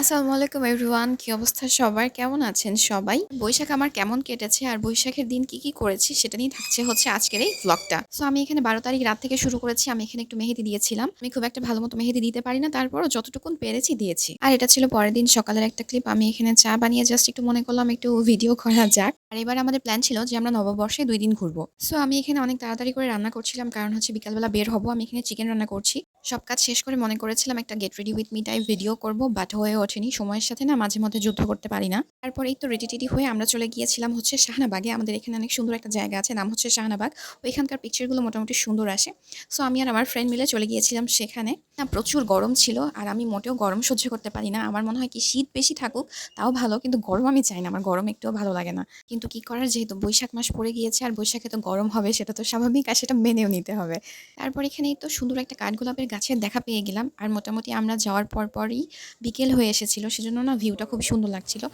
আসসালামু আলাইকুম এভরিওয়ান, কি অবস্থা সবার? কেমন আছেন সবাই? বৈশাখ আমার কেমন কেটেছে আর বৈশাখের দিন কি কি করেছি সেটা নিয়ে থাকছে হচ্ছে আজকের এই ব্লগটা সো আমি এখানে বারো তারিখ রাত থেকে শুরু করেছি, আমি এখানে একটু মেহেদি দিয়েছিলাম। আমি খুব একটা ভালো মতো মেহেদি দিতে পারি না, তারপরও যতটুকুন পেরেছি দিয়েছি। আর এটা ছিল পরের দিন সকালের একটা ক্লিপ আমি এখানে চা বানিয়ে জাস্ট একটু মনে করলাম একটু ভিডিও করা যাক। আর এবার আমাদের প্ল্যান ছিল যে আমরা নববর্ষে দুই দিন ঘুরবো। সো আমি এখানে অনেক তাড়াতাড়ি করে রান্না করছিলাম কারণ হচ্ছে বিকালবেলা বের হব। আমি এখানে চিকেন রান্না করছি। সব কাজ শেষ করে মনে করেছিলাম একটা get ready with me type video করব বাট হয়ে ওঠেনি। সময়ের সাথে না মাঝে মধ্যে যুদ্ধ করতে পারি না। তারপর এই তো রেডি টেডি হয়ে আমরা চলে গিয়েছিলাম হচ্ছে শাহনাবাগে। আমাদের এখানে অনেক সুন্দর একটা জায়গা আছে, নাম হচ্ছে শাহনাবাগ। ওইখানকার পিকচারগুলো মোটামুটি সুন্দর আসে। সো আমি আর আমার ফ্রেন্ড মিলে চলে গিয়েছিলাম সেখানে। না, প্রচুর গরম ছিল আর আমি মোটেও গরম সহ্য করতে পারি না। আমার মনে হয় কি শীত বেশি থাকুক, তাও ভালো, কিন্তু গরম আমি চাই না। আমার গরম একটুও ভালো লাগে না। কিন্তু কি করার? যেহেতু বৈশাখ মাস পড়ে গিয়েছে আর বৈশাখে তো গরম হবে, সেটা তো স্বাভাবিক আর সেটা মেনেও নিতে হবে। তারপর এখানেই তো সুন্দর একটা কাঠগোলাপের গাছের দেখা পেয়ে গেলাম। আর মোটামুটি আমরা যাওয়ার পর পরই বিকেল হয়ে এসেছিল, সেজন্য না ভিউটা খুব সুন্দর লাগছিল।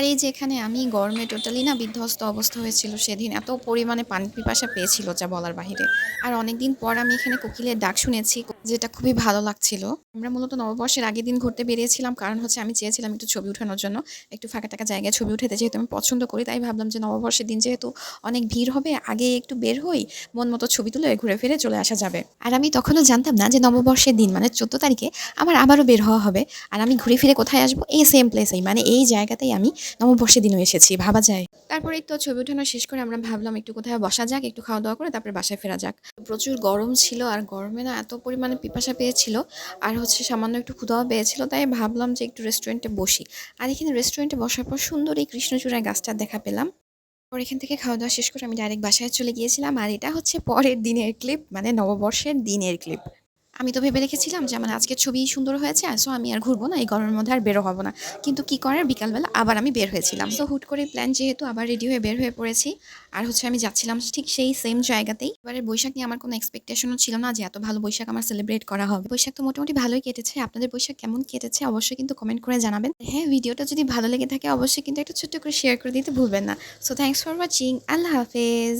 আর এই যে এখানে আমি গরমে টোটালি না বিধ্বস্ত অবস্থা হয়েছিল সেদিন এত পরিমাণে পানি পিপাসা পেয়েছিল যা বলার বাহিরে। আর অনেকদিন পর আমি এখানে কোকিলের ডাক শুনেছি, যেটা খুবই ভালো লাগছিল। আমরা মূলত নববর্ষের আগের দিন ঘুরতে বেরিয়েছিলাম, কারণ হচ্ছে আমি চেয়েছিলাম একটু ছবি উঠানোর জন্য, একটু ফাঁকা টাকা জায়গায় ছবি উঠাতে যেহেতু আমি পছন্দ করি, তাই ভাবলাম যে নববর্ষের দিন যেহেতু অনেক ভিড় হবে, আগে একটু বের হই, মন মতো ছবি তুলে ঘুরে ফিরে চলে আসা যাবে। আর আমি তখনও জানতাম না যে নববর্ষের দিন মানে চোদ্দ তারিখে আমার আবারও বের হওয়া হবে, আর আমি ঘুরে ফিরে কোথায় আসব, এই সেম প্লেসেই মানে এই জায়গাতেই আমি নববর্ষের দিনও এসেছি, ভাবা যায়। তারপরে তো ছবি ওঠানো শেষ করে আমরা ভাবলাম একটু কোথায় বসা যাক, একটু খাওয়া দাওয়া করে তারপরে বাসায় ফেরা যাক। প্রচুর গরম ছিল আর গরমে না এত পরিমাণে পিপাসা পেয়েছিল আর হচ্ছে সামান্য একটু ক্ষুদাও পেয়েছিল, তাই ভাবলাম যে একটু রেস্টুরেন্টে বসি। আর এখানে রেস্টুরেন্টে বসার পর সুন্দর এই কৃষ্ণচূড়ায় গাছটা দেখা পেলাম। পর এখান থেকে খাওয়া দাওয়া শেষ করে আমি ডাইরেক্ট বাসায় চলে গিয়েছিলাম আর এটা হচ্ছে পরের দিনের ক্লিপ মানে নববর্ষের দিনের ক্লিপ আমি তো ভেবে রেখেছিলাম যে আমার আজকের ছবি সুন্দর হয়েছে সো আমি আর ঘুরবো না, এই গরমের মধ্যে আর বেরো হব না। কিন্তু কি করার? বিকালবেলা আবার আমি বের হয়েছিলাম। তো হুট করে প্ল্যান যেহেতু আবার রেডি হয়ে বের হয়ে পড়েছি, আর হচ্ছে আমি যাচ্ছিলাম ঠিক সেই সেম জায়গাতেই। এবারে বৈশাখ নিয়ে আমার কোনো এক্সপেকটেশনও ছিল না যে এত ভালো বৈশাখ আমার সেলিব্রেট করা হবে। বৈশাখ তো মোটামুটি ভালোই কেটেছে। আপনাদের বৈশাখ কেমন কেটেছে অবশ্যই কিন্তু কমেন্ট করে জানাবেন। হ্যাঁ ভিডিওটা যদি ভালো লেগে থাকে অবশ্যই কিন্তু একটা ছোট্ট করে শেয়ার করে দিতে ভুলবেন না। সো থ্যাংকস ফর ওয়াচিং আল্লাহ হাফেজ।